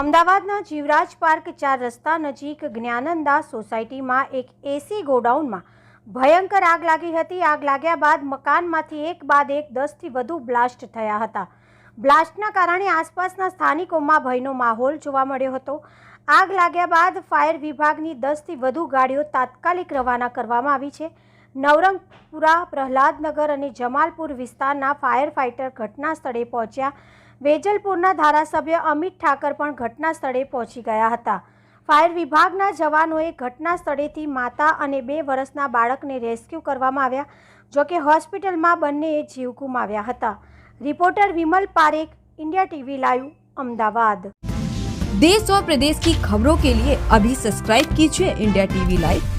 અમદાવાદના જીવરાજ પાર્ક ચાર રસ્તા નજીક જ્ઞાનંદા સોસાયટીમાં એક એસી ગોડાઉનમાં ભયંકર આગ લાગી હતી. આગ લાગ્યા બાદ મકાનમાંથી એક બાદ એક દસથી વધુ બ્લાસ્ટ થયા હતા. બ્લાસ્ટના કારણે આસપાસના સ્થાનિકોમાં ભયનો માહોલ જોવા મળ્યો હતો. આગ લાગ્યા બાદ ફાયર વિભાગની દસથી વધુ ગાડીઓ તાત્કાલિક રવાના કરવામાં આવી છે. નવરંગપુરા પ્રહલાદનગર અને જમાલપુર વિસ્તારના ફાયર ફાઇટર ઘટના સ્થળે પહોંચ્યા વેજલપુરના ધારાસભ્ય અમિત ઠાકર પણ ઘટના સ્થળે પહોંચી ગયા હતા ફાયર વિભાગના જવાનોએ ઘટના સ્થળેથી માતા અને બે વર્ષના બાળકને રેસ્ક્યુ કરવામાં આવ્યા જોકે હોસ્પિટલમાં બંનેએ જીવ ગુમાવ્યા હતા reporter Vimal Parekh India TV live Ahmedabad देश और प्रदेश की खबरों के लिए अभी सब्सक्राइब कीजिए इंडिया टीवी लाइव